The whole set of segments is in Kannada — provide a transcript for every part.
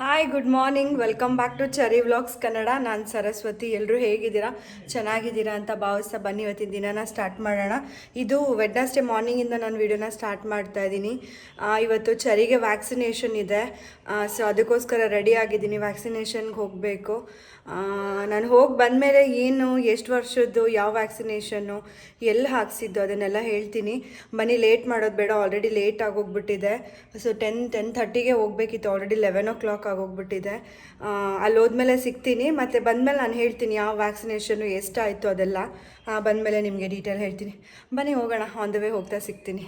Hi good morning welcome back to Chari vlogs Kannada ನಾನು ಸರಸ್ವತಿ. ಎಲ್ಲರೂ ಹೇಗಿದ್ದೀರಾ? ಚೆನ್ನಾಗಿದ್ದೀರಾ ಅಂತ ಭಾವಿಸ್ತಾ ಬನ್ನಿ. ಇವತ್ತಿನ ದಿನನ ಸ್ಟಾರ್ಟ್ ಮಾಡೋಣ. ಇದು ವೆಡ್ನಸ್ಡೇ ಮಾರ್ನಿಂಗಿಂದ ನಾನು ವೀಡಿಯೋನ ಸ್ಟಾರ್ಟ್ ಮಾಡ್ತಾ ಇದ್ದೀನಿ. ಇವತ್ತು ಚರಿಗೆ ವ್ಯಾಕ್ಸಿನೇಷನ್ ಇದೆ. ಸೊ ಅದಕ್ಕೋಸ್ಕರ ರೆಡಿ ಆಗಿದ್ದೀನಿ. ವ್ಯಾಕ್ಸಿನೇಷನ್ಗೆ ಹೋಗಬೇಕು. ನಾನು ಹೋಗಿ ಬಂದಮೇಲೆ ಏನು, ಎಷ್ಟು ವರ್ಷದ್ದು, ಯಾವ ವ್ಯಾಕ್ಸಿನೇಷನ್ನು ಎಲ್ಲಿ ಹಾಕ್ಸಿದ್ದು ಅದನ್ನೆಲ್ಲ ಹೇಳ್ತೀನಿ. ಬನ್ನಿ, ಲೇಟ್ ಮಾಡೋದು ಬೇಡ ಆಲ್ರೆಡಿ ಲೇಟ್ ಆಗೋಗ್ಬಿಟ್ಟಿದೆ. ಸೊ ಟೆನ್ ಟೆನ್ ಥರ್ಟಿಗೆ ಹೋಗ್ಬೇಕಿತ್ತು ಆಲ್ರೆಡಿ ಲೆವೆನ್ ಓ ಕ್ಲಾಕ್ ಆಗೋಗ್ಬಿಟ್ಟಿದೆ. ಅಲ್ಲಿ ಹೋದ್ಮೇಲೆ ಸಿಗ್ತೀನಿ. ಮತ್ತು ಬಂದಮೇಲೆ ನಾನು ಹೇಳ್ತೀನಿ, ಯಾವ ವ್ಯಾಕ್ಸಿನೇಷನ್ನು ಎಷ್ಟಾಯಿತು ಅದೆಲ್ಲ. ಬಂದಮೇಲೆ ನಿಮಗೆ ಡೀಟೇಲ್ ಹೇಳ್ತೀನಿ. ಬನ್ನಿ, ಹೋಗೋಣ ಆನ್ ದ ವೇ ಹೋಗ್ತಾ ಸಿಗ್ತೀನಿ.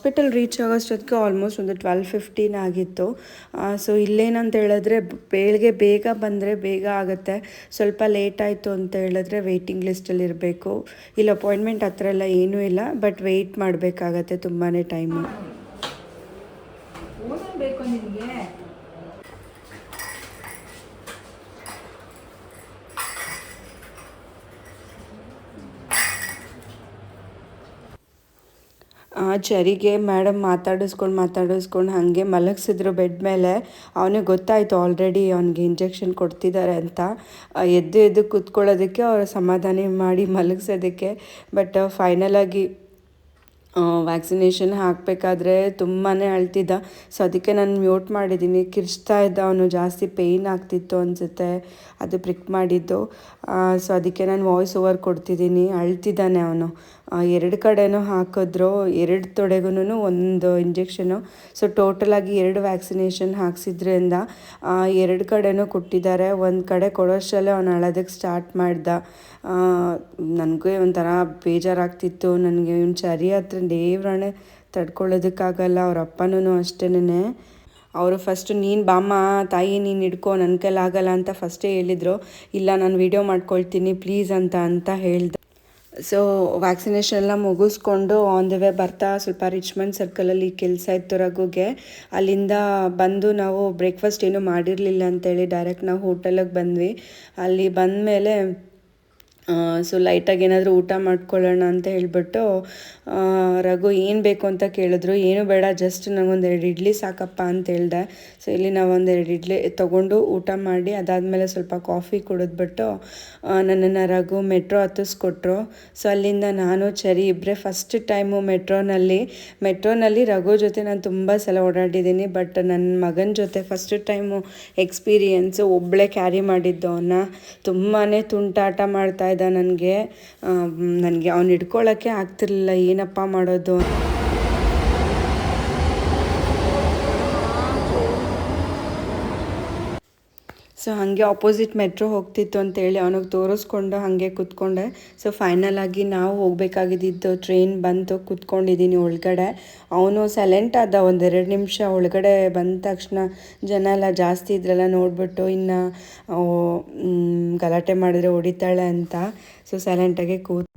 ಹಾಸ್ಪಿಟಲ್ ರೀಚ್ ಆಗೋಷ್ಟೊತ್ತಿಗೆ ಆಲ್ಮೋಸ್ಟ್ ಒಂದು ಟ್ವೆಲ್ ಫಿಫ್ಟೀನ್ ಆಗಿತ್ತು. ಸೊ ಇಲ್ಲೇನಂತ ಹೇಳಿದ್ರೆ ಬೆಳಗ್ಗೆ ಬೇಗ ಬಂದರೆ ಬೇಗ ಆಗುತ್ತೆ. ಸ್ವಲ್ಪ ಲೇಟ್ ಆಯಿತು ಅಂತ ಹೇಳಿದ್ರೆ ವೆಯ್ಟಿಂಗ್ ಲಿಸ್ಟಲ್ಲಿ ಇರಬೇಕು. ಇಲ್ಲಿ ಅಪಾಯಿಂಟ್ಮೆಂಟ್ ಹತ್ರ ಎಲ್ಲ ಏನೂ ಇಲ್ಲ ಬಟ್ ವೆಯ್ಟ್ ಮಾಡಬೇಕಾಗತ್ತೆ ತುಂಬಾ ಟೈಮು ಚರಿಗೆ ಮೇಡಮ್ ಮಾತಾಡಿಸ್ಕೊಂಡು ಮಾತಾಡಿಸ್ಕೊಂಡು ಹಾಗೆ ಮಲಗಿಸಿದ್ರು ಬೆಡ್ ಮೇಲೆ. ಅವನಿಗೆ ಗೊತ್ತಾಯಿತು ಆಲ್ರೆಡಿ ಅವನಿಗೆ ಇಂಜೆಕ್ಷನ್ ಕೊಡ್ತಿದ್ದಾರೆ ಅಂತ. ಎದ್ದು ಎದ್ದು ಕೂತ್ಕೊಳ್ಳೋದಕ್ಕೆ ಅವ್ರು ಸಮಾಧಾನ ಮಾಡಿ ಮಲಗಿಸೋದಕ್ಕೆ. ಬಟ್ ಫೈನಲಾಗಿ ವ್ಯಾಕ್ಸಿನೇಷನ್ ಹಾಕಬೇಕಾದ್ರೆ ತುಂಬಾ ಅಳ್ತಿದ್ದ. ಸೊ ಅದಕ್ಕೆ ನಾನು ಮ್ಯೂಟ್ ಮಾಡಿದ್ದೀನಿ ಕಿರ್ಚ್ತಾ ಇದ್ದ ಅವನು, ಜಾಸ್ತಿ ಪೇಯ್ನ್ ಆಗ್ತಿತ್ತು ಅನಿಸುತ್ತೆ. ಅದು ಪ್ರಿಕ್ ಮಾಡಿದ್ದು. ಸೊ ಅದಕ್ಕೆ ನಾನು ವಾಯ್ಸ್ ಓವರ್ ಕೊಡ್ತಿದ್ದೀನಿ ಅಳ್ತಿದ್ದಾನೆ ಅವನು. ಎರಡು ಕಡೆನೂ ಹಾಕಿದ್ರು. ಎರಡು ತೊಡೆಗೂ ಒಂದು ಇಂಜೆಕ್ಷನು ಸೊ ಟೋಟಲಾಗಿ ಎರಡು ವ್ಯಾಕ್ಸಿನೇಷನ್ ಹಾಕ್ಸಿದ್ರಿಂದ ಎರಡು ಕಡೆನೂ ಕೊಟ್ಟಿದ್ದಾರೆ. ಒಂದು ಕಡೆ ಕೊಡೋಷ್ಟರಲ್ಲೇ ಅವನು ಅಳೋದಕ್ಕೆ ಸ್ಟಾರ್ಟ್ ಮಾಡ್ದ. ನನಗೂ ಒಂಥರ ಬೇಜಾರಾಗ್ತಿತ್ತು. ನನಗೆ ಇವ್ನು ಚರಿ ಹತ್ರ ದೇವ್ರಾಣೆ ತಡ್ಕೊಳ್ಳೋದಕ್ಕಾಗಲ್ಲ ಅವ್ರ ಅಪ್ಪನೂ ಅಷ್ಟೇನೆ ಅವರು ಫಸ್ಟು ನೀನು ಬಾಮ್ಮ, ತಾಯಿ ನೀನು ಹಿಡ್ಕೊ ನನ್ನ ಕೈಲಾಗಲ್ಲ ಅಂತ ಫಸ್ಟೇ ಹೇಳಿದರು. ಇಲ್ಲ, ನಾನು ವಿಡಿಯೋ ಮಾಡ್ಕೊಳ್ತೀನಿ ಪ್ಲೀಸ್ ಅಂತ ಅಂತ ಹೇಳ್ದೆ. ಸೊ ವ್ಯಾಕ್ಸಿನೇಷನ್ ಎಲ್ಲ ಮುಗಿಸ್ಕೊಂಡು ಆನ್ ದ ವೇ ಬರ್ತಾ ಸ್ವಲ್ಪ ರಿಚ್ಮಂಡ್ ಸರ್ಕಲಲ್ಲಿ ಕೆಲಸ ಇತ್ತು ರಘುಗೆ. ಅಲ್ಲಿಂದ ಬಂದು ನಾವು ಬ್ರೇಕ್ಫಾಸ್ಟ್ ಏನೂ ಮಾಡಿರಲಿಲ್ಲ ಅಂತೇಳಿ ಡೈರೆಕ್ಟ್ ನಾವು ಹೋಟೆಲಿಗೆ ಬಂದ್ವಿ. ಅಲ್ಲಿ ಬಂದಮೇಲೆ ಸೊ ಲೈಟಾಗಿ ಏನಾದರೂ ಊಟ ಮಾಡ್ಕೊಳ್ಳೋಣ ಅಂತ ಹೇಳ್ಬಿಟ್ಟು ರಘು ಏನು ಬೇಕು ಅಂತ ಕೇಳಿದ್ರು. ಏನು ಬೇಡ ಜಸ್ಟ್ ನನಗೊಂದು ಎರಡು ಇಡ್ಲಿ ಸಾಕಪ್ಪ ಅಂತ ಹೇಳ್ದೆ. ಸೊ ಇಲ್ಲಿ ನಾವು ಒಂದೆರಡು ಇಡ್ಲಿ ತೊಗೊಂಡು ಊಟ ಮಾಡಿ, ಅದಾದಮೇಲೆ ಸ್ವಲ್ಪ ಕಾಫಿ ಕುಡಿದ್ಬಿಟ್ಟು ನನ್ನನ್ನು ರಘು ಮೆಟ್ರೋ ಹತ್ತಿಸ್ಕೊಟ್ರು. ಸೊ ಅಲ್ಲಿಂದ ನಾನು, ಚರಿ ಇಬ್ಬರೇ ಫಸ್ಟ್ ಟೈಮು ಮೆಟ್ರೋನಲ್ಲಿ ಮೆಟ್ರೋನಲ್ಲಿ ರಘು ಜೊತೆ ನಾನು ತುಂಬ ಸಲ ಓಡಾಡಿದ್ದೀನಿ ಬಟ್ ನನ್ನ ಮಗನ ಜೊತೆ ಫಸ್ಟ್ ಟೈಮು ಎಕ್ಸ್ಪೀರಿಯೆನ್ಸು ಒಬ್ಬಳೇ ಕ್ಯಾರಿ ಮಾಡಿದ್ದು ಅವನ್ನ ತುಂಬಾ ತುಂಟಾಟ ಮಾಡ್ತಾ ಇದ್ದ ನನಗೆ. ನನಗೆ ಅವ್ನು ಹಿಡ್ಕೊಳ್ಳೋಕ್ಕೆ ಆಗ್ತಿರ್ಲಿಲ್ಲ. ಏನಪ್ಪ ಮಾಡೋದು? ಸೊ ಹಾಗೆ ಆಪೋಸಿಟ್ ಮೆಟ್ರೋ ಹೋಗ್ತಿತ್ತು ಅಂತೇಳಿ ಅವನಿಗೆ ತೋರಿಸ್ಕೊಂಡು ಹಾಗೆ ಕೂತ್ಕೊಂಡೆ. ಸೊ ಫೈನಲ್ ಆಗಿ ನಾವು ಹೋಗಬೇಕಾಗಿದ್ದು ಟ್ರೈನ್ ಬಂತು, ಕೂತ್ಕೊಂಡಿದ್ದೀನಿ ಒಳಗಡೆ. ಅವನು ಸೈಲೆಂಟ್ ಆದ ಒಂದೆರಡು ನಿಮಿಷ ಒಳಗಡೆ ಬಂದ ತಕ್ಷಣ ಜನ ಎಲ್ಲ ಜಾಸ್ತಿ ಇದ್ರೆಲ್ಲ ನೋಡಿಬಿಟ್ಟು ಇನ್ನು ಗಲಾಟೆ ಮಾಡಿದ್ರೆ ಹೊಡಿತಾಳೆ ಅಂತ. ಸೊ ಸೈಲೆಂಟಾಗೆ ಕೂತ್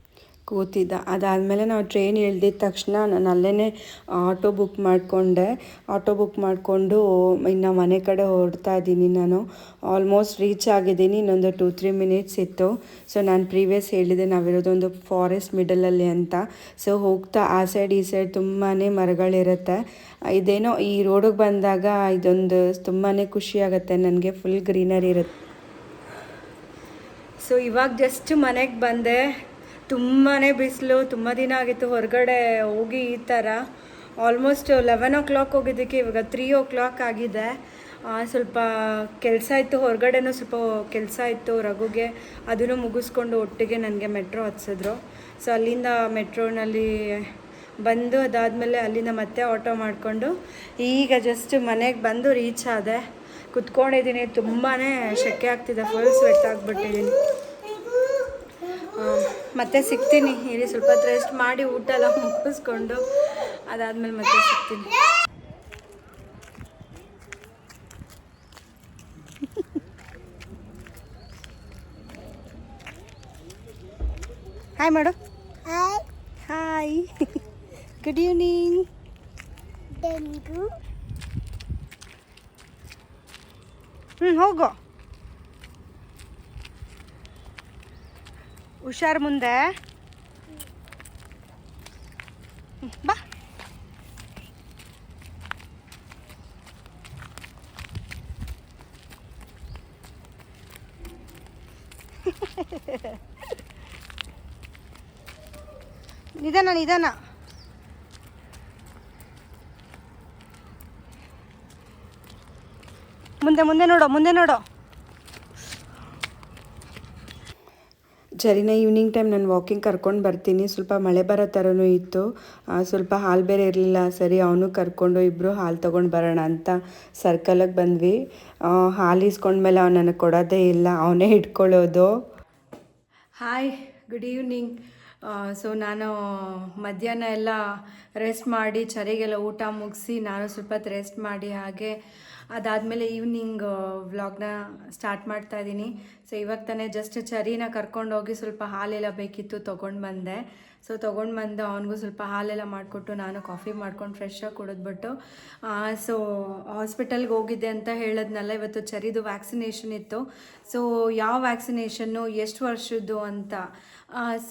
ಕೂತಿದ್ದ. ಅದಾದಮೇಲೆ ನಾವು ಟ್ರೈನ್ ಇಳ್ದಿದ್ದ ತಕ್ಷಣ ನಾನು ಅಲ್ಲೇ ಆಟೋ ಬುಕ್ ಮಾಡಿಕೊಂಡೆ. ಆಟೋ ಬುಕ್ ಮಾಡಿಕೊಂಡು ಇನ್ನು ಮನೆ ಕಡೆ ಹೊರಡ್ತಾ ಇದ್ದೀನಿ ನಾನು. ಆಲ್ಮೋಸ್ಟ್ ರೀಚ್ ಆಗಿದ್ದೀನಿ, ಇನ್ನೊಂದು ಟೂ ತ್ರೀ ಮಿನಿಟ್ಸ್ ಇತ್ತು. ಸೊ ನಾನು ಪ್ರೀವಿಯಸ್ ಹೇಳಿದೆ ನಾವಿರೋದೊಂದು ಫಾರೆಸ್ಟ್ ಮಿಡಲಲ್ಲಿ ಅಂತ. ಸೊ ಹೋಗ್ತಾ ಆ ಸೈಡ್ ಈ ಸೈಡ್ ತುಂಬಾ ಮರಗಳಿರುತ್ತೆ. ಇದೇನೋ ಈ ರೋಡಿಗೆ ಬಂದಾಗ ಇದೊಂದು ತುಂಬಾ ಖುಷಿ ಆಗುತ್ತೆ, ನನಗೆ ಫುಲ್ ಗ್ರೀನರಿ ಇರುತ್ತೆ. ಸೊ ಇವಾಗ ಜಸ್ಟ್ ಮನೆಗೆ ಬಂದೆ. ತುಂಬಾ ಬಿಸಿಲು, ತುಂಬ ದಿನ ಆಗಿತ್ತು ಹೊರಗಡೆ ಹೋಗಿ ಈ ಥರ ಆಲ್ಮೋಸ್ಟ್ ಲೆವೆನ್ ಓ ಕ್ಲಾಕ್ ಹೋಗಿದ್ದಕ್ಕೆ ಇವಾಗ ತ್ರೀ ಓ ಕ್ಲಾಕ್ ಆಗಿದೆ ಸ್ವಲ್ಪ ಕೆಲಸ ಇತ್ತು ಹೊರಗಡೆನೂ ಸ್ವಲ್ಪ ಕೆಲಸ ಇತ್ತು ರಘುಗೆ. ಅದನ್ನು ಮುಗಿಸ್ಕೊಂಡು ಒಟ್ಟಿಗೆ ನನಗೆ ಮೆಟ್ರೋ ಹತ್ಸಿದ್ರು. ಸೊ ಅಲ್ಲಿಂದ ಮೆಟ್ರೋನಲ್ಲಿ ಬಂದು ಅದಾದಮೇಲೆ ಅಲ್ಲಿಂದ ಮತ್ತೆ ಆಟೋ ಮಾಡಿಕೊಂಡು ಈಗ ಜಸ್ಟ್ ಮನೆಗೆ ಬಂದು ರೀಚ್ ಆದೆ. ಕುತ್ಕೊಂಡಿದ್ದೀನಿ ತುಂಬಾ ಶೆಕೆ ಆಗ್ತಿದೆ ಫುಲ್ ಸ್ವೆಟ್ ಆಗಿಬಿಟ್ಟಿದ್ದೀನಿ. ಮತ್ತೆ ಸಿಗ್ತೀನಿ. ಇಲ್ಲಿ ಸ್ವಲ್ಪ ಹೊತ್ತು ರೆಸ್ಟ್ ಮಾಡಿ ಊಟ ಎಲ್ಲ ಮುಗಿಸ್ಕೊಂಡು ಅದಾದ್ಮೇಲೆ ಮತ್ತೆ ಸಿಗ್ತೀನಿ. ಹಾಯ್ ಮಾಡು ಹಾಯ್ ಗುಡ್ ಈವ್ನಿಂಗ್ ಹ್ಞೂ ಹೋಗೋ. ಹುಷಾರು ಮುಂದೆ. ಬಾ. ನಿಧಾನ ನಿಧಾನ. ಮುಂದೆ ಮುಂದೆ ನೋಡೋ ಮುಂದೆ ನೋಡು. ಜರಿನ ಈವ್ನಿಂಗ್ ಟೈಮ್ ನಾನು ವಾಕಿಂಗ್ ಕರ್ಕೊಂಡು ಬರ್ತೀನಿ. ಸ್ವಲ್ಪ ಮಳೆ ಬರೋ ಥರನೂ ಇತ್ತು. ಸ್ವಲ್ಪ ಹಾಲು ಬೇರೆ ಇರಲಿಲ್ಲ. ಸರಿ, ಅವನು ಕರ್ಕೊಂಡು ಇಬ್ಬರು ಹಾಲು ತೊಗೊಂಡು ಬರೋಣ ಅಂತ ಸರ್ಕಲಿಗೆ ಬಂದ್ವಿ. ಹಾಲು ಇಸ್ಕೊಂಡ್ಮೇಲೆ ಅವ್ನು ನನಗೆ ಕೊಡೋದೇ ಇಲ್ಲ. ಅವನೇ ಇಟ್ಕೊಳ್ಳೋದು ಹಾಯ್ ಗುಡ್ ಈವ್ನಿಂಗ್ ಸೊ ನಾನು ಮಧ್ಯಾಹ್ನ ಎಲ್ಲ ರೆಸ್ಟ್ ಮಾಡಿ, ಚರಿಗೆಲ್ಲ ಊಟ ಮುಗಿಸಿ ನಾನು ಸ್ವಲ್ಪ ರೆಸ್ಟ್ ಮಾಡಿ ಹಾಗೆ ಅದಾದಮೇಲೆ ಈವ್ನಿಂಗ್ ವ್ಲಾಗ್ನ ಸ್ಟಾರ್ಟ್ ಮಾಡ್ತಾ ಇದ್ದೀನಿ. ಸೊ ಇವಾಗ ತಾನೇ ಜಸ್ಟ್ ಚರಿನ ಕರ್ಕೊಂಡು ಹೋಗಿ ಸ್ವಲ್ಪ ಹಾಲೆಲ್ಲ ಬೇಕಿತ್ತು, ತೊಗೊಂಡು ಬಂದೆ. ಸೊ ತೊಗೊಂಡು ಬಂದು ಅವನಿಗೂ ಸ್ವಲ್ಪ ಹಾಲೆಲ್ಲ ಮಾಡಿಕೊಟ್ಟು ನಾನು ಕಾಫಿ ಮಾಡ್ಕೊಂಡು ಫ್ರೆಶ್ ಆಗಿ ಕುಡಿದ್ಬಿಟ್ಟು ಸೊ ಹಾಸ್ಪಿಟಲ್ಗೆ ಹೋಗಿದ್ದೆ ಅಂತ ಹೇಳದ್ನಲ್ಲ, ಇವತ್ತು ಚರಿದು ವ್ಯಾಕ್ಸಿನೇಷನ್ ಇತ್ತು. ಸೊ ಯಾವ ವ್ಯಾಕ್ಸಿನೇಷನ್ನು ಎಷ್ಟು ವರ್ಷದ್ದು ಅಂತ?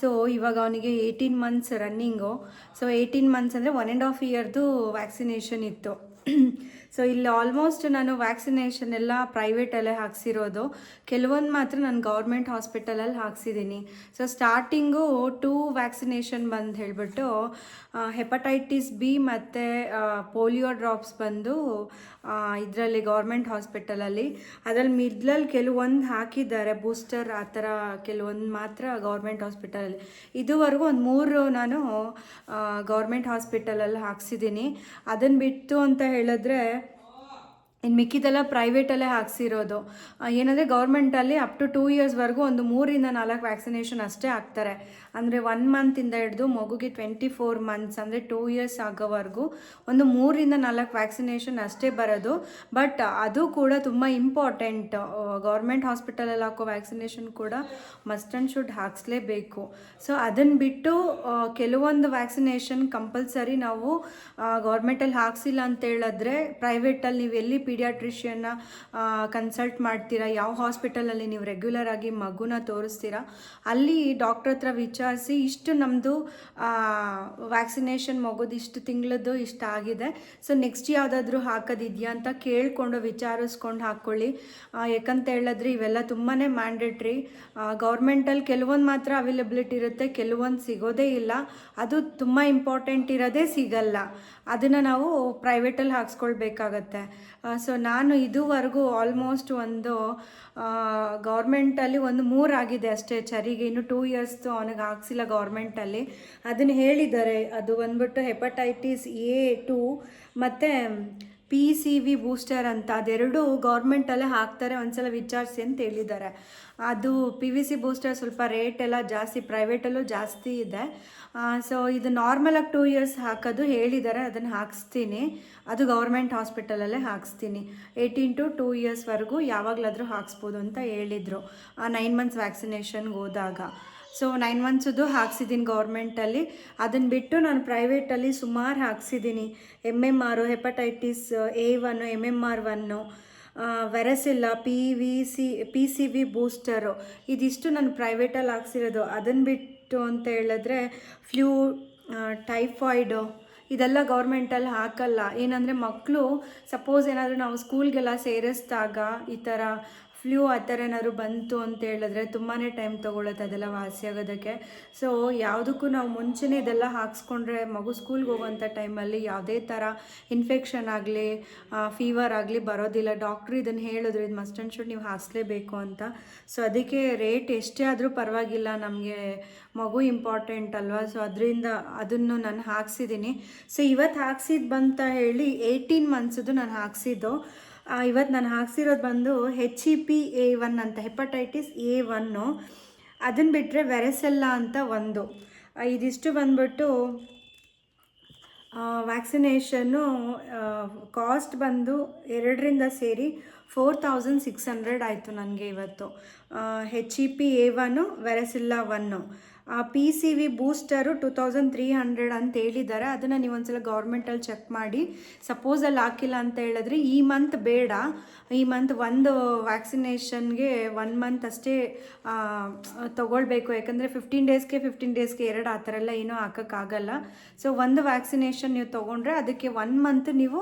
ಸೊ ಇವಾಗ ಅವನಿಗೆ eighteen months running so eighteen months ಅಂದರೆ ಒನ್ ಆ್ಯಂಡ್ ಆಫ್ ಇಯರ್ದು ವ್ಯಾಕ್ಸಿನೇಷನ್ ಇತ್ತು. ಸೊ ಇಲ್ಲಿ ಆಲ್ಮೋಸ್ಟ್ ನಾನು ವ್ಯಾಕ್ಸಿನೇಷನ್ ಎಲ್ಲ ಪ್ರೈವೇಟಲ್ಲೇ ಹಾಕ್ಸಿರೋದು. ಕೆಲವೊಂದು ಮಾತ್ರ ನಾನು ಗೌರ್ಮೆಂಟ್ ಹಾಸ್ಪಿಟಲಲ್ಲಿ ಹಾಕ್ಸಿದ್ದೀನಿ ಸೊ ಸ್ಟಾರ್ಟಿಂಗು ಟೂ ವ್ಯಾಕ್ಸಿನೇಷನ್ ಬಂದು ಹೇಳಿಬಿಟ್ಟು ಹೆಪಟೈಟಿಸ್ ಬಿ ಮತ್ತು ಪೋಲಿಯೋ ಡ್ರಾಪ್ಸ್ ಬಂದು ಇದರಲ್ಲಿ ಗೌರ್ಮೆಂಟ್ ಹಾಸ್ಪಿಟಲಲ್ಲಿ ಅದರಲ್ಲಿ ಮಿಡ್ಲಲ್ಲಿ ಕೆಲವೊಂದು ಹಾಕಿದ್ದಾರೆ ಬೂಸ್ಟರ್ ಆ ಥರ ಕೆಲವೊಂದು ಮಾತ್ರ ಗೌರ್ಮೆಂಟ್ ಹಾಸ್ಪಿಟಲಲ್ಲಿ ಇದುವರೆಗೂ ಒಂದು ಮೂರು ನಾನು ಗೌರ್ಮೆಂಟ್ ಹಾಸ್ಪಿಟಲಲ್ಲಿ ಹಾಕ್ಸಿದ್ದೀನಿ ಅದನ್ನು ಬಿಟ್ಟು ಅಂತ ಹೇಳಿದ್ರೆ ಇನ್ನು ಮಿಕ್ಕಿದೆಲ್ಲ ಪ್ರೈವೇಟಲ್ಲೇ ಹಾಕ್ಸಿರೋದು. ಏನಂದರೆ ಗೌರ್ಮೆಂಟಲ್ಲಿ ಅಪ್ ಟು ಟೂ ಇಯರ್ಸ್ವರೆಗೂ ಒಂದು ಮೂರಿಂದ ನಾಲ್ಕು ವ್ಯಾಕ್ಸಿನೇಷನ್ ಅಷ್ಟೇ ಹಾಕ್ತಾರೆ. ಅಂದರೆ ಒನ್ ಮಂತಿಂದ ಹಿಡಿದು ಮಗುಗೆ ಟ್ವೆಂಟಿ ಫೋರ್ ಮಂತ್ಸ್ ಅಂದರೆ ಟೂ ಇಯರ್ಸ್ ಆಗೋವರೆಗೂ ಒಂದು ಮೂರಿಂದ ನಾಲ್ಕು ವ್ಯಾಕ್ಸಿನೇಷನ್ ಅಷ್ಟೇ ಬರೋದು. ಬಟ್ ಅದು ಕೂಡ ತುಂಬ ಇಂಪಾರ್ಟೆಂಟ್ ಗೌರ್ಮೆಂಟ್ ಹಾಸ್ಪಿಟಲಲ್ಲಿ ಹಾಕೋ ವ್ಯಾಕ್ಸಿನೇಷನ್ ಕೂಡ ಮಸ್ಟ್ ಆ್ಯಂಡ್ ಶುಡ್ ಹಾಕ್ಸ್ಲೇಬೇಕು. ಸೊ ಅದನ್ನು ಬಿಟ್ಟು ಕೆಲವೊಂದು ವ್ಯಾಕ್ಸಿನೇಷನ್ ಕಂಪಲ್ಸರಿ ನಾವು ಗೌರ್ಮೆಂಟಲ್ಲಿ ಹಾಕ್ಸಿಲ್ಲ ಅಂತ ಹೇಳಿದ್ರೆ ಪ್ರೈವೇಟಲ್ಲಿ ನೀವು ಎಲ್ಲಿ ಪೀಡಿಯಾಟ್ರಿಷಿಯನ್ನ ಕನ್ಸಲ್ಟ್ ಮಾಡ್ತೀರಾ, ಯಾವ ಹಾಸ್ಪಿಟಲಲ್ಲಿ ನೀವು ರೆಗ್ಯುಲರ್ ಆಗಿ ಮಗುನ ತೋರಿಸ್ತೀರಾ, ಅಲ್ಲಿ ಡಾಕ್ಟ್ರ್ ಹತ್ರ ವಿಚಾರಿಸಿ ಇಷ್ಟು ನಮ್ಮದು ವ್ಯಾಕ್ಸಿನೇಷನ್ ಮಗೋದು ಇಷ್ಟು ತಿಂಗಳದ್ದು ಇಷ್ಟ ಆಗಿದೆ. ಸೊ ನೆಕ್ಸ್ಟ್ ಯಾವುದಾದ್ರೂ ಹಾಕೋದಿದೆಯಾ ಅಂತ ಕೇಳಿಕೊಂಡು ವಿಚಾರಿಸ್ಕೊಂಡು ಹಾಕ್ಕೊಳ್ಳಿ ಯಾಕಂತ ಹೇಳಿದ್ರೆ ಇವೆಲ್ಲ ತುಂಬಾ ಮ್ಯಾಂಡೇಟ್ರಿ ಗೌರ್ಮೆಂಟಲ್ಲಿ ಕೆಲವೊಂದು ಮಾತ್ರ ಅವೈಲಬಿಲಿಟಿ ಇರುತ್ತೆ, ಕೆಲವೊಂದು ಸಿಗೋದೇ ಇಲ್ಲ. ಅದು ತುಂಬ ಇಂಪಾರ್ಟೆಂಟ್ ಇರೋದೇ ಸಿಗಲ್ಲ. ಅದನ್ನು ನಾವು ಪ್ರೈವೇಟಲ್ಲಿ ಹಾಕ್ಸ್ಕೊಳ್ಬೇಕಾಗತ್ತೆ. ಸೊ ನಾನು ಇದುವರೆಗೂ ಆಲ್ಮೋಸ್ಟ್ ಒಂದು ಗೌರ್ಮೆಂಟಲ್ಲಿ ಒಂದು ಮೂರು ಆಗಿದೆ ಅಷ್ಟೇ ಚರಿಗೆ. ಇನ್ನು ಟೂ ಇಯರ್ಸ್ದು ಅವನಿಗೆ ಹಾಕ್ಸಿಲ್ಲ ಗೌರ್ಮೆಂಟಲ್ಲಿ ಅದನ್ನು ಹೇಳಿದ್ದಾರೆ. ಅದು ಬಂದ್ಬಿಟ್ಟು ಹೆಪಟೈಟಿಸ್ ಎ ಟು ಮತ್ತು ಪಿ ಸಿ ವಿ ಬೂಸ್ಟರ್ ಅಂತ ಅದೆರಡು ಗೌರ್ಮೆಂಟಲ್ಲೇ ಹಾಕ್ತಾರೆ, ಒಂದ್ಸಲ ವಿಚಾರಿಸಿ ಅಂತ ಹೇಳಿದ್ದಾರೆ. ಅದು ಪಿ ವಿ ಸಿ ಬೂಸ್ಟರ್ ಸ್ವಲ್ಪ ರೇಟ್ ಎಲ್ಲ ಜಾಸ್ತಿ ಪ್ರೈವೇಟಲ್ಲೂ ಜಾಸ್ತಿ ಇದೆ. ಸೊ ಇದು ನಾರ್ಮಲಾಗಿ ಟೂ ಇಯರ್ಸ್ ಹಾಕೋದು ಹೇಳಿದ್ದಾರೆ, ಅದನ್ನು ಹಾಕಿಸ್ತೀನಿ. ಅದು ಗೌರ್ಮೆಂಟ್ ಹಾಸ್ಪಿಟಲಲ್ಲೇ ಹಾಕಿಸ್ತೀನಿ. ಏಯ್ಟೀನ್ ಟು ಟೂ ಇಯರ್ಸ್ವರೆಗೂ ಯಾವಾಗಲಾದರೂ ಹಾಕ್ಸ್ಬೋದು ಅಂತ ಹೇಳಿದರು, ಆ ನೈನ್ ಮಂತ್ಸ್ ವ್ಯಾಕ್ಸಿನೇಷನ್ಗೆ ಹೋದಾಗ. ಸೊ ನೈನ್ ಮಂತ್ಸದ್ದು ಹಾಕ್ಸಿದ್ದೀನಿ ಗೌರ್ಮೆಂಟಲ್ಲಿ ಅದನ್ನು ಬಿಟ್ಟು ನಾನು ಪ್ರೈವೇಟಲ್ಲಿ ಸುಮಾರು ಹಾಕ್ಸಿದ್ದೀನಿ M M R hepatitis A one M M R one varicella P V C P C V booster ಇದಿಷ್ಟು ನಾನು ಪ್ರೈವೇಟಲ್ಲಿ ಹಾಕ್ಸಿರೋದು. ಅದನ್ನು ಬಿಟ್ಟು ಅಂತ ಹೇಳಿದ್ರೆ ಫ್ಲೂ ಟೈಫಾಯ್ಡು ಇದೆಲ್ಲ ಗೌರ್ಮೆಂಟಲ್ಲಿ ಹಾಕಲ್ಲ. ಏನಂದರೆ ಮಕ್ಕಳು ಸಪೋಸ್ ಏನಾದರೂ ನಾವು ಸ್ಕೂಲ್ಗೆಲ್ಲ ಸೇರಿಸಿದಾಗ ಈ ಥರ ಫ್ಲೂ ಆ ಥರ ಏನಾದ್ರು ಬಂತು ಅಂತ ಹೇಳಿದ್ರೆ ತುಂಬಾ ಟೈಮ್ ತೊಗೊಳುತ್ತೆ ಅದೆಲ್ಲ ವಾಸಿ ಆಗೋದಕ್ಕೆ ಸೊ ಯಾವುದಕ್ಕೂ ನಾವು ಮುಂಚೆನೇ ಇದೆಲ್ಲ ಹಾಕ್ಸ್ಕೊಂಡ್ರೆ ಮಗು ಸ್ಕೂಲ್ಗೆ ಹೋಗುವಂಥ ಟೈಮಲ್ಲಿ ಯಾವುದೇ ಥರ ಇನ್ಫೆಕ್ಷನ್ ಆಗಲಿ ಫೀವರ್ ಆಗಲಿ ಬರೋದಿಲ್ಲ. ಡಾಕ್ಟ್ರು ಇದನ್ನು ಹೇಳಿದ್ರು, ಇದು ಮಸ್ಟ್ ಆ್ಯಂಡ್ ಶುಡ್ ನೀವು ಹಾಸ್ಲೇಬೇಕು ಅಂತ. ಸೊ ಅದಕ್ಕೆ ರೇಟ್ ಎಷ್ಟೇ ಆದರೂ ಪರವಾಗಿಲ್ಲ. ನಮಗೆ ಮಗು ಇಂಪಾರ್ಟೆಂಟ್ ಅಲ್ವಾ? ಸೊ ಅದರಿಂದ ಅದನ್ನು ನಾನು ಹಾಕ್ಸಿದ್ದೀನಿ ಸೊ ಇವತ್ತು ಹಾಕ್ಸಿದ್ದು ಬಂತ ಹೇಳಿ ಏಯ್ಟೀನ್ ಮಂತ್ಸದು ನಾನು ಹಾಕ್ಸಿದ್ದು. ಇವತ್ತು ನಾನು ಹಾಕ್ಸಿರೋದು ಬಂದು H E P A one ಅಂತ ಹೆಪಟೈಟಿಸ್ ಎ ಒನ್ನು ಅದನ್ನು ಬಿಟ್ಟರೆ ವೆರೆಸೆಲ್ಲ ಅಂತ ಒಂದು. ಇದಿಷ್ಟು ಬಂದ್ಬಿಟ್ಟು ವ್ಯಾಕ್ಸಿನೇಷನ್ನು ಕಾಸ್ಟ್ ಬಂದು ಎರಡರಿಂದ ಸೇರಿ ಫೋರ್ ತೌಸಂಡ್ ಸಿಕ್ಸ್ ಹಂಡ್ರೆಡ್ ಆಯಿತು ನನಗೆ ಇವತ್ತು. H E P A one varicella one P C V booster two thousand three hundred ಅಂತ ಹೇಳಿದ್ದಾರೆ. ಅದನ್ನು ನೀವು ಒಂದ್ಸಲ ಗೌರ್ಮೆಂಟಲ್ಲಿ ಚೆಕ್ ಮಾಡಿ. ಸಪೋಸ್ ಅಲ್ಲಿ ಹಾಕಿಲ್ಲ ಅಂತ ಹೇಳಿದ್ರೆ ಈ ಮಂತ್ ಬೇಡ. ಈ ಮಂತ್ ಒಂದು ವ್ಯಾಕ್ಸಿನೇಷನ್ಗೆ ಒನ್ ಮಂತ್ ಅಷ್ಟೇ ತೊಗೊಳ್ಬೇಕು. ಯಾಕಂದರೆ ಫಿಫ್ಟೀನ್ ಡೇಸ್ಗೆ ಫಿಫ್ಟೀನ್ ಡೇಸ್ಗೆ ಎರಡು ಆ ಥರ ಎಲ್ಲ ಏನೂ ಹಾಕೋಕ್ಕಾಗಲ್ಲ ಸೊ ಒಂದು ವ್ಯಾಕ್ಸಿನೇಷನ್ ನೀವು ತೊಗೊಂಡ್ರೆ ಅದಕ್ಕೆ ಒನ್ ಮಂತ್ ನೀವು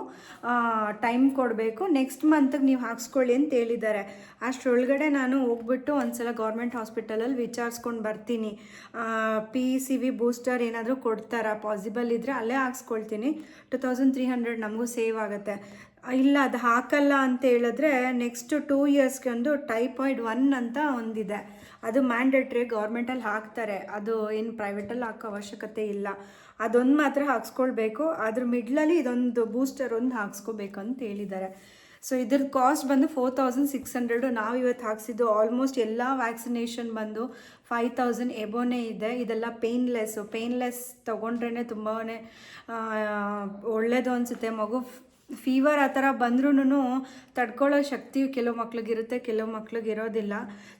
ಟೈಮ್ ಕೊಡಬೇಕು. ನೆಕ್ಸ್ಟ್ ಮಂತ್ಗೆ ನೀವು ಹಾಕ್ಸ್ಕೊಳ್ಳಿ ಅಂತ ಹೇಳಿದ್ದಾರೆ. ಅಷ್ಟರೊಳಗಡೆ ನಾನು ಹೋಗ್ಬಿಟ್ಟು ಒಂದ್ಸಲ ಗೌರ್ಮೆಂಟ್ ಹಾಸ್ಪಿಟಲಲ್ಲಿ ವಿಚಾರಿಸ್ಕೊಂಡು ಬರ್ತೀನಿ. ಪಿ ಸಿ ವಿ ಬೂಸ್ಟರ್ ಏನಾದರೂ ಕೊಡ್ತಾರಾ? ಪಾಸಿಬಲ್ ಇದ್ದರೆ ಅಲ್ಲೇ ಹಾಕ್ಸ್ಕೊಳ್ತೀನಿ. ಟು ತೌಸಂಡ್ ತ್ರೀ ಹಂಡ್ರೆಡ್ ನಮಗೂ ಸೇವ್ ಆಗುತ್ತೆ. ಇಲ್ಲ, ಅದು ಹಾಕಲ್ಲ ಅಂತ ಹೇಳಿದ್ರೆ ನೆಕ್ಸ್ಟ್ ಟೂ ಇಯರ್ಸ್ಗೆ ಒಂದು ಟೈಪಾಯ್ಡ್ ಒನ್ ಅಂತ ಒಂದಿದೆ. ಅದು ಮ್ಯಾಂಡೇಟ್ರಿ ಗೌರ್ಮೆಂಟಲ್ಲಿ ಹಾಕ್ತಾರೆ. ಅದು ಏನು ಪ್ರೈವೇಟಲ್ಲಿ ಹಾಕೋ ಅವಶ್ಯಕತೆ ಇಲ್ಲ. ಅದೊಂದು ಮಾತ್ರ ಹಾಕ್ಸ್ಕೊಳ್ಬೇಕು. ಅದ್ರ ಮಿಡ್ಲಲ್ಲಿ ಇದೊಂದು ಬೂಸ್ಟರ್ ಒಂದು ಹಾಕ್ಸ್ಕೋಬೇಕು ಅಂತ ಹೇಳಿದ್ದಾರೆ. ಸೊ ಇದ್ರ ಕಾಸ್ಟ್ ಬಂದು ಫೋರ್ ತೌಸಂಡ್ ಸಿಕ್ಸ್ ಹಂಡ್ರೆಡು ನಾವು ಇವತ್ತು ಹಾಕ್ಸಿದ್ದು ಆಲ್ಮೋಸ್ಟ್ ಎಲ್ಲ ವ್ಯಾಕ್ಸಿನೇಷನ್ ಬಂದು ಫೈವ್ ತೌಸಂಡ್ ಎಬೋನೇ ಇದೆ. ಇದೆಲ್ಲ ಪೇನ್ಲೆಸ್ಸು ಪೇನ್ಲೆಸ್ ತೊಗೊಂಡ್ರೇ ತುಂಬಾ ಒಳ್ಳೆಯದು ಅನಿಸುತ್ತೆ. ಮಗು ಫೀವರ್ ಆ ಥರ ಬಂದ್ರೂ ತಡ್ಕೊಳ್ಳೋ ಶಕ್ತಿ ಕೆಲವು ಮಕ್ಳಿಗಿರುತ್ತೆ, ಕೆಲವು ಮಕ್ಳಿಗೆ ಇರೋದಿಲ್ಲ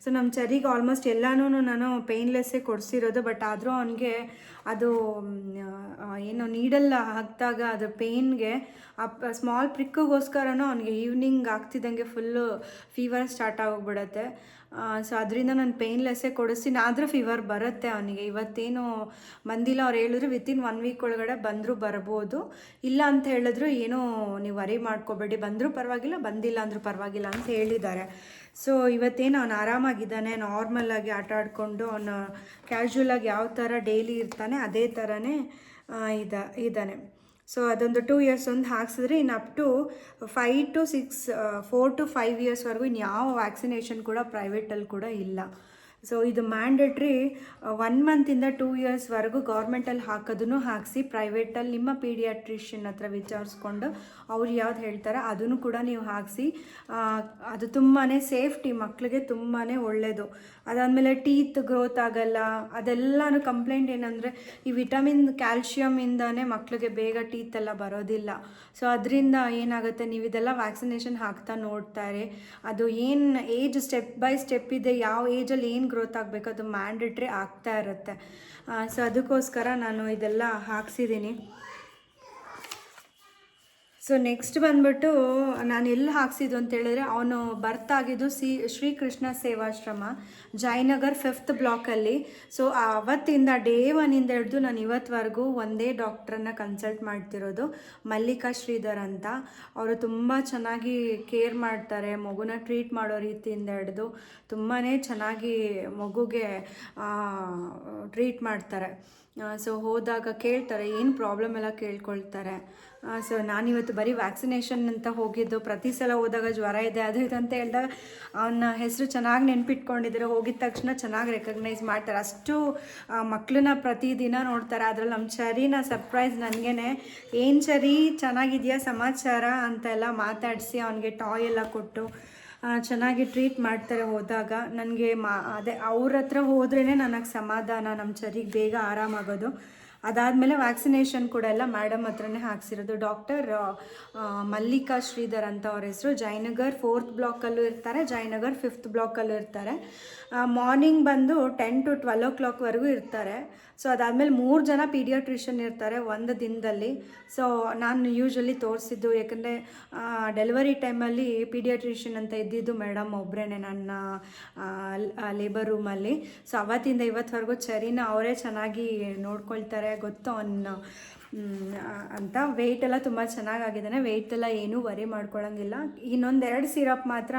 ಸೊ ನಮ್ಮ ಚರಿಗೆ ಆಲ್ಮೋಸ್ಟ್ ಎಲ್ಲನೂ ನಾನು ಪೇಯ್ನ್ಲೆಸ್ಸೇ ಕೊಡಿಸಿರೋದು ಬಟ್ ಆದರೂ ಅವನಿಗೆ ಅದು ಏನು ನೀಡಲ್ಲ ಹಾಕಿದಾಗ ಅದು ಪೇಯ್ನ್ಗೆ ಆ ಸ್ಮಾಲ್ ಪ್ರಿಕ್ಕಿಗೋಸ್ಕರನೂ ಅವನಿಗೆ ಈವ್ನಿಂಗ್ ಆಗ್ತಿದ್ದಂಗೆ ಫುಲ್ಲು ಫೀವರ್ ಸ್ಟಾರ್ಟ್ ಆಗೋಗ್ಬಿಡತ್ತೆ. ಸೊ ಅದರಿಂದ ನಾನು ಪೇಯ್ನ್ಲೆಸ್ಸೇ ಕೊಡಿಸ್ತೀನಿ. ಆದರೂ ಫೀವರ್ ಬರುತ್ತೆ ಅವನಿಗೆ. ಇವತ್ತೇನು ಬಂದಿಲ್ಲ ಅವ್ರು ಹೇಳಿದ್ರು ವಿತಿನ್ ಒನ್ ವೀಕ್ ಒಳಗಡೆ ಬಂದರೂ ಬರ್ಬೋದು. ಇಲ್ಲ ಅಂತ ಹೇಳಿದ್ರು, ಏನೂ ನೀವು ವರಿ ಮಾಡ್ಕೋಬೇಡಿ. ಬಂದರೂ ಪರವಾಗಿಲ್ಲ, ಬಂದಿಲ್ಲ ಅಂದರೂ ಪರವಾಗಿಲ್ಲ ಅಂತ ಹೇಳಿದ್ದಾರೆ. ಸೊ ಇವತ್ತೇನು ಅವನು ಆರಾಮಾಗಿದ್ದಾನೆ ನಾರ್ಮಲ್ ಆಗಿ ಆಟ ಆಡಿಕೊಂಡು, ಅವನು ಕ್ಯಾಶುವಲ್ ಆಗಿ ಯಾವ ಥರ ಡೈಲಿ ಇರ್ತಾನೆ, ಅದೇ ಥರನೇ ಇದ, ಇದ್ದಾನೆ. ಸೊ ಅದೊಂದು ಟೂ ಇಯರ್ಸ್ ಒಂದು ಹಾಕ್ಸಿದ್ರೆ ಇನ್ನು up to five to six four to five ಇಯರ್ಸ್ವರೆಗೂ ಇನ್ಯಾವ ಯಾವ ವ್ಯಾಕ್ಸಿನೇಷನ್ ಕೂಡ ಪ್ರೈವೇಟಲ್ಲಿ ಕೂಡ ಇಲ್ಲ. ಸೊ ಇದು ಮ್ಯಾಂಡೇಟ್ರಿ ಒನ್ ಮಂತಿಂದ ಟೂ ಇಯರ್ಸ್ವರೆಗೂ ಗೌರ್ಮೆಂಟಲ್ಲಿ ಹಾಕೋದನ್ನು ಹಾಕಿಸಿ ಪ್ರೈವೇಟಲ್ಲಿ ನಿಮ್ಮ ಪೀಡಿಯಾಟ್ರಿಷಿಯನ್ ಹತ್ರ ವಿಚಾರಿಸ್ಕೊಂಡು ಅವ್ರು ಯಾವ್ದು ಹೇಳ್ತಾರೆ ಅದನ್ನು ಕೂಡ ನೀವು ಹಾಕಿಸಿ ಅದು ತುಂಬಾ ಸೇಫ್ಟಿ ಮಕ್ಕಳಿಗೆ ತುಂಬಾ ಒಳ್ಳೆಯದು ಅದಾದಮೇಲೆ ಟೀತ್ ಗ್ರೋತ್ ಆಗಲ್ಲ, ಅದೆಲ್ಲನೂ ಕಂಪ್ಲೇಂಟ್ ಏನಂದರೆ ಈ ವಿಟಮಿನ್ ಕ್ಯಾಲ್ಶಿಯಮಿಂದನೇ ಮಕ್ಕಳಿಗೆ ಬೇಗ ಟೀತ್ ಎಲ್ಲ ಬರೋದಿಲ್ಲ. ಸೊ ಅದರಿಂದ ಏನಾಗುತ್ತೆ, ನೀವು ಇದೆಲ್ಲ ವ್ಯಾಕ್ಸಿನೇಷನ್ ಹಾಕ್ತಾ ನೋಡ್ತಾರೆ. ಅದು ಏನು ಏಜ್ ಸ್ಟೆಪ್ ಬೈ ಸ್ಟೆಪ್ ಇದೆ, ಯಾವ ಏಜಲ್ಲಿ ಏನು ಗ್ರೋತ್ ಆಗಬೇಕು ಅದು ಮ್ಯಾಂಡೇಟ್ರಿ ಆಗ್ತಾ ಇರುತ್ತೆ. ಸೊ ಅದಕ್ಕೋಸ್ಕರ ನಾನು ಇದೆಲ್ಲ ಹಾಕ್ಸಿದ್ದೀನಿ. ಸೊ ನೆಕ್ಸ್ಟ್ ಬಂದ್ಬಿಟ್ಟು ನಾನು ಎಲ್ಲಿ ಹಾಕ್ಸಿದ್ದು ಅಂತ ಹೇಳಿದ್ರೆ, ಅವನು ಬರ್ತ್ ಆಗಿದ್ದು ಸಿ, ಶ್ರೀಕೃಷ್ಣ ಸೇವಾಶ್ರಮ, ಜಯನಗರ್ ಫಿಫ್ತ್ ಬ್ಲಾಕಲ್ಲಿ ಸೊ ಅವತ್ತಿಂದ ಡೇ ಒನ್ನಿಂದ ಹಿಡಿದು ನಾನು ಇವತ್ತವರೆಗೂ ಒಂದೇ ಡಾಕ್ಟ್ರನ್ನ ಕನ್ಸಲ್ಟ್ ಮಾಡ್ತಿರೋದು, ಮಲ್ಲಿಕಾ ಶ್ರೀಧರ್ ಅಂತ. ಅವರು ತುಂಬ ಚೆನ್ನಾಗಿ ಕೇರ್ ಮಾಡ್ತಾರೆ, ಮಗುನ ಟ್ರೀಟ್ ಮಾಡೋ ರೀತಿಯಿಂದ ಹಿಡಿದು ತುಂಬಾ ಚೆನ್ನಾಗಿ ಮಗುಗೆ ಟ್ರೀಟ್ ಮಾಡ್ತಾರೆ. ಸೊ ಹೋದಾಗ ಕೇಳ್ತಾರೆ, ಏನು ಪ್ರಾಬ್ಲಮ್ ಎಲ್ಲ ಕೇಳ್ಕೊಳ್ತಾರೆ? ಸೊ ನಾನಿವತ್ತು ಬರೀ ವ್ಯಾಕ್ಸಿನೇಷನ್ ಅಂತ ಹೋಗಿದ್ದು. ಪ್ರತಿ ಸಲ ಹೋದಾಗ ಜ್ವರ ಇದೆ, ಅದು ಇದು ಅಂತ ಹೇಳಿದಾಗ ಅವನ ಹೆಸರು ಚೆನ್ನಾಗಿ ನೆನ್ಪಿಟ್ಕೊಂಡಿದ್ದಾರೆ ಹೋಗಿದ ತಕ್ಷಣ ಚೆನ್ನಾಗಿ ರೆಕಗ್ನೈಸ್ ಮಾಡ್ತಾರೆ. ಅಷ್ಟು ಮಕ್ಕಳನ್ನ ಪ್ರತಿದಿನ ನೋಡ್ತಾರೆ. ಅದ್ರಲ್ಲಿ ನಮ್ಮ ಚರಿನ ಸರ್ಪ್ರೈಸ್ ನನಗೇನೆ. ಏನು ಚರಿ? ಚೆನ್ನಾಗಿದೆಯಾ ಸಮಾಚಾರ? ಅಂತೆಲ್ಲ ಮಾತಾಡಿಸಿ ಅವನಿಗೆ ಟಾಯ್ ಎಲ್ಲ ಕೊಟ್ಟು ಚೆನ್ನಾಗಿ ಟ್ರೀಟ್ ಮಾಡ್ತಾರೆ ಹೋದಾಗ. ನನಗೆ ಮಾ, ಅದೇ ಅವ್ರ ಹತ್ರ ಹೋದ್ರೇ ನನಗೆ ಸಮಾಧಾನ. ನಮ್ಮ ಚರಿಗೆ ಬೇಗ ಆರಾಮಾಗೋದು. ಅದಾದಮೇಲೆ ವ್ಯಾಕ್ಸಿನೇಷನ್ ಕೂಡ ಎಲ್ಲ ಮೇಡಮ್ ಹತ್ರನೇ ಹಾಕ್ಸಿರೋದು. ಡಾಕ್ಟರ್ ಮಲ್ಲಿಕಾ ಶ್ರೀಧರ್ ಅಂತ ಅವ್ರ ಹೆಸರು. ಜಯನಗರ್ ಫೋರ್ತ್ ಬ್ಲಾಕಲ್ಲೂ ಇರ್ತಾರೆ, ಜಯನಗರ್ ಫಿಫ್ತ್ ಬ್ಲಾಕಲ್ಲೂ ಇರ್ತಾರೆ. ಮಾರ್ನಿಂಗ್ ಬಂದು ಟೆನ್ ಟು ಟ್ವೆಲ್ ಓ ಕ್ಲಾಕ್ವರೆಗೂ ಇರ್ತಾರೆ. ಸೊ ಅದಾದಮೇಲೆ ಮೂರು ಜನ ಪೀಡಿಯಾಟ್ರಿಷನ್ ಇರ್ತಾರೆ ಒಂದು ದಿನದಲ್ಲಿ. ಸೊ ನಾನು ಯೂಶ್ವಲಿ ತೋರಿಸಿದ್ದು, ಯಾಕಂದರೆ ಡೆಲಿವರಿ ಟೈಮಲ್ಲಿ ಪೀಡಿಯಾಟ್ರಿಷಿಯನ್ ಅಂತ ಇದ್ದಿದ್ದು ಮೇಡಮ್ ಒಬ್ಬರೇ ನನ್ನ ಲೇಬರ್ ರೂಮಲ್ಲಿ ಸೊ ಅವತ್ತಿಂದ ಇವತ್ತುವರೆಗೂ ಚರಿನ ಅವರೇ ಚೆನ್ನಾಗಿ ನೋಡ್ಕೊಳ್ತಾರೆ. ಗೊತ್ತು ಅಂತ ವೆಯ್ಟ್ ಎಲ್ಲ ತುಂಬ ಚೆನ್ನಾಗಾಗಿದ್ದಾನೆ. ವೆಯ್ಟ್ ಎಲ್ಲ ಏನೂ ವರಿ ಮಾಡ್ಕೊಳ್ಳೋಂಗಿಲ್ಲ ಇನ್ನೊಂದೆರಡು ಸಿರಪ್ ಮಾತ್ರ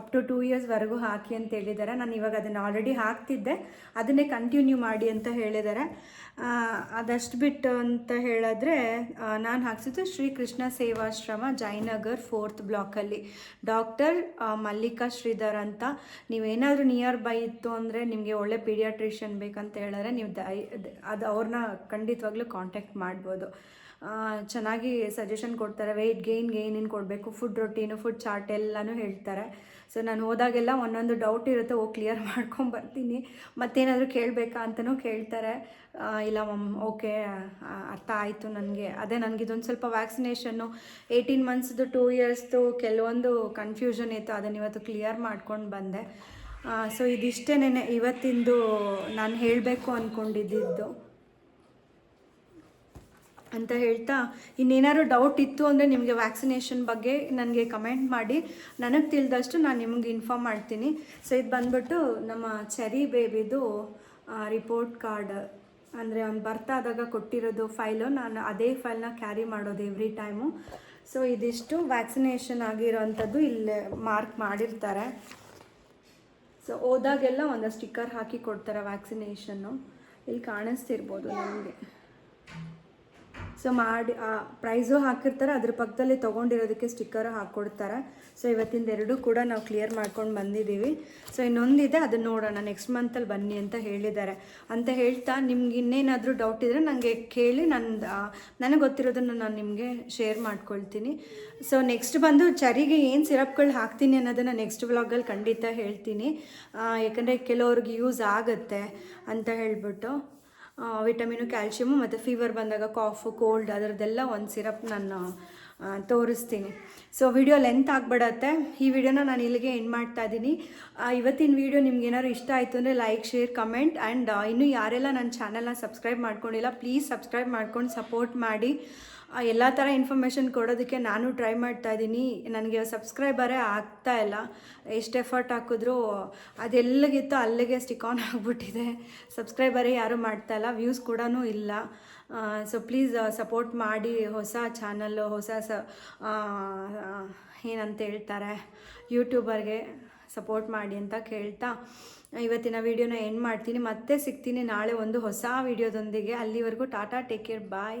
ಅಪ್ ಟು ಟೂ ಇಯರ್ಸ್ವರೆಗೂ ಹಾಕಿ ಅಂತ ಹೇಳಿದ್ದಾರೆ. ನಾನು ಇವಾಗ ಅದನ್ನು ಆಲ್ರೆಡಿ ಹಾಕ್ತಿದ್ದೆ. ಅದನ್ನೇ ಕಂಟಿನ್ಯೂ ಮಾಡಿ ಅಂತ ಹೇಳಿದ್ದಾರೆ. ಅದಷ್ಟು ಬಿಟ್ಟು ಅಂತ ಹೇಳಿದ್ರೆ ನಾನು ಹಾಕ್ಸಿದ್ದು ಶ್ರೀಕೃಷ್ಣ ಸೇವಾಶ್ರಮ, ಜಯನಗರ್ ಫೋರ್ತ್ ಬ್ಲಾಕಲ್ಲಿ ಡಾಕ್ಟರ್ ಮಲ್ಲಿಕಾ ಶ್ರೀಧರ್ ಅಂತ. ನೀವೇನಾದರೂ ನಿಯರ್ ಬೈ ಇತ್ತು ಅಂದರೆ ನಿಮಗೆ ಒಳ್ಳೆ ಪೀಡಿಯಾಟ್ರಿಷಿಯನ್ ಬೇಕಂತ ಹೇಳಿದ್ರೆ ನೀವು ದೈ ಅದು ಅವ್ರನ್ನ ಖಂಡಿತವಾಗ್ಲೂ ಕಾಂಟ್ಯಾಕ್ಟ್ ಮಾಡ್ಬೋದು. ಆ, ಚೆನ್ನಾಗಿ ಸಜೆಷನ್ ಕೊಡ್ತಾರೆ ವೆಯ್ಟ್ ಗೈನ್ ಏನೇನು ಕೊಡಬೇಕು ಫುಡ್ ರೊಟೀನು ಫುಡ್ ಚಾರ್ಟ್ ಎಲ್ಲನೂ ಹೇಳ್ತಾರೆ. ಸೊ ನಾನು ಹೋದಾಗೆಲ್ಲ ಒಂದೊಂದು ಡೌಟ್ ಇರುತ್ತೆ ಹೋಗಿ ಕ್ಲಿಯರ್ ಮಾಡ್ಕೊಂಬರ್ತೀನಿ ಮತ್ತೇನಾದರೂ ಕೇಳಬೇಕಾ ಅಂತಲೂ ಕೇಳ್ತಾರೆ. ಇಲ್ಲ ಮಮ್ ಓಕೆ ಅರ್ಥ ಆಯಿತು ನನಗೆ. ಅದೇ ನನಗೆ ಇದೊಂದು ಸ್ವಲ್ಪ ವ್ಯಾಕ್ಸಿನೇಷನ್ನು ಏಯ್ಟೀನ್ ಮಂತ್ಸ್ದು ಟೂ ಇಯರ್ಸ್ದು ಕೆಲವೊಂದು ಕನ್ಫ್ಯೂಷನ್ ಇತ್ತು ಅದನ್ನು ಇವತ್ತು ಕ್ಲಿಯರ್ ಮಾಡ್ಕೊಂಡು ಬಂದೆ. ಸೊ ಇದಿಷ್ಟೇನೆ ಇವತ್ತಿಂದು ನಾನು ಹೇಳಬೇಕು ಅಂದ್ಕೊಂಡಿದ್ದು ಅಂತ ಹೇಳ್ತಾ ಇನ್ನೇನಾದ್ರು ಡೌಟ್ ಇತ್ತು ಅಂದರೆ ನಿಮಗೆ ವ್ಯಾಕ್ಸಿನೇಷನ್ ಬಗ್ಗೆ ನನಗೆ ಕಮೆಂಟ್ ಮಾಡಿ. ನನಗೆ ತಿಳಿದಷ್ಟು ನಾನು ನಿಮಗೆ ಇನ್ಫಾರ್ಮ್ ಮಾಡ್ತೀನಿ. ಸೊ ಇದು ಬಂದ್ಬಿಟ್ಟು ನಮ್ಮ ಚೆರಿ ಬೇಬಿದು ರಿಪೋರ್ಟ್ ಕಾರ್ಡ್ ಅಂದರೆ ಅವ್ನು ಬರ್ತಾದಾಗ ಕೊಟ್ಟಿರೋದು ಫೈಲು ನಾನು ಅದೇ ಫೈಲ್ನ ಕ್ಯಾರಿ ಮಾಡೋದು ಎವ್ರಿ ಟೈಮು ಸೊ ಇದಿಷ್ಟು ವ್ಯಾಕ್ಸಿನೇಷನ್ ಆಗಿರೋವಂಥದ್ದು ಇಲ್ಲೇ ಮಾರ್ಕ್ ಮಾಡಿರ್ತಾರೆ. ಸೊ ಹೋದಾಗೆಲ್ಲ ಒಂದು ಸ್ಟಿಕ್ಕರ್ ಹಾಕಿ ಕೊಡ್ತಾರೆ ವ್ಯಾಕ್ಸಿನೇಷನ್ನು ಇಲ್ಲಿ ಕಾಣಿಸ್ತಿರ್ಬೋದು ನಮಗೆ. ಸೊ ಮಾಡಿ ಪ್ರೈಸು ಹಾಕಿರ್ತಾರೆ. ಅದ್ರ ಪಕ್ಕದಲ್ಲಿ ತೊಗೊಂಡಿರೋದಕ್ಕೆ ಸ್ಟಿಕ್ಕರು ಹಾಕ್ಕೊಡ್ತಾರೆ ಸೊ ಇವತ್ತಿಂದ ಎರಡೂ ಕೂಡ ನಾವು ಕ್ಲಿಯರ್ ಮಾಡ್ಕೊಂಡು ಬಂದಿದ್ದೀವಿ. ಸೊ ಇನ್ನೊಂದಿದೆ ಅದನ್ನ ನೋಡೋಣ. ನೆಕ್ಸ್ಟ್ ಮಂತಲ್ಲಿ ಬನ್ನಿ ಅಂತ ಹೇಳಿದ್ದಾರೆ. ಅಂತ ಹೇಳ್ತಾ ನಿಮ್ಗೆ ಇನ್ನೇನಾದರೂ ಡೌಟ್ ಇದ್ದರೆ ನನಗೆ ಕೇಳಿ ನನ್ನ ನನಗೆ ಗೊತ್ತಿರೋದನ್ನು ನಾನು ನಿಮಗೆ ಶೇರ್ ಮಾಡ್ಕೊಳ್ತೀನಿ. ಸೊ ನೆಕ್ಸ್ಟ್ ಬಂದು ಚರಿಗೆ ಏನು ಸಿರಪ್ಗಳು ಹಾಕ್ತೀನಿ ಅನ್ನೋದನ್ನು ನೆಕ್ಸ್ಟ್ ವ್ಲಾಗಲ್ಲಿ ಖಂಡಿತ ಹೇಳ್ತೀನಿ. ಯಾಕಂದರೆ ಕೆಲವ್ರಿಗೆ ಯೂಸ್ ಆಗುತ್ತೆ ಅಂತ ಹೇಳ್ಬಿಟ್ಟು. ವಿಟಮಿನು, ಕ್ಯಾಲ್ಶಿಯಮು ಮತ್ತು ಫೀವರ್ ಬಂದಾಗ ಕಾಫು ಕೋಲ್ಡ್ ಅದರದ್ದೆಲ್ಲ ಒಂದು ಸಿರಪ್ ನಾನು ತೋರಿಸ್ತೀನಿ. ಸೊ ವಿಡಿಯೋ ಲೆಂತ್ ಆಗಿಬಿಡತ್ತೆ. ಈ ವಿಡಿಯೋನ ನಾನು ಇಲ್ಲಿಗೆ ಎಂಡ್ ಮಾಡ್ತಾ ಇದ್ದೀನಿ ಇವತ್ತಿನ ವಿಡಿಯೋ ನಿಮ್ಗೆ ಏನಾದ್ರು ಇಷ್ಟ ಆಯಿತು ಅಂದರೆ ಲೈಕ್ ಶೇರ್ ಕಮೆಂಟ್ ಆ್ಯಂಡ್ ಇನ್ನೂ ಯಾರೆಲ್ಲ ನನ್ನ ಚಾನಲ್ನ ಸಬ್ಸ್ಕ್ರೈಬ್ ಮಾಡ್ಕೊಂಡಿಲ್ಲ ಪ್ಲೀಸ್ ಸಬ್ಸ್ಕ್ರೈಬ್ ಮಾಡ್ಕೊಂಡು ಸಪೋರ್ಟ್ ಮಾಡಿ. ಎಲ್ಲ ಥರ ಇನ್ಫಾರ್ಮೇಷನ್ ಕೊಡೋದಕ್ಕೆ ನಾನು ಟ್ರೈ ಮಾಡ್ತಾ ಇದ್ದೀನಿ. ನನಗೆ ಸಬ್ಸ್ಕ್ರೈಬರೇ ಆಗ್ತಾ ಇಲ್ಲ. ಎಷ್ಟು ಎಫರ್ಟ್ ಹಾಕಿದ್ರೂ ಅದೆಲ್ಲಿಗಿತ್ತು ಅಲ್ಲಿಗೆ ಸ್ಟಿಕ್ ಆನ್ ಆಗಿಬಿಟ್ಟಿದೆ. ಸಬ್ಸ್ಕ್ರೈಬರೇ ಯಾರೂ ಮಾಡ್ತಾ ಇಲ್ಲ. ವ್ಯೂಸ್ ಕೂಡ ಇಲ್ಲ. ಸೊ ಪ್ಲೀಸ್ ಸಪೋರ್ಟ್ ಮಾಡಿ ಹೊಸ ಚಾನಲ್ಲು ಹೊಸ ಸ ಏನಂತ ಹೇಳ್ತಾರೆ ಯೂಟ್ಯೂಬರ್ಗೆ ಸಪೋರ್ಟ್ ಮಾಡಿ ಅಂತ ಕೇಳ್ತಾ ಇವತ್ತಿನ ವೀಡಿಯೋನ ಎಂಡ್ ಮಾಡ್ತೀನಿ. ಮತ್ತೆ ಸಿಗ್ತೀನಿ ನಾಳೆ ಒಂದು ಹೊಸ ವೀಡಿಯೋದೊಂದಿಗೆ ಅಲ್ಲಿವರೆಗೂ tata take care bye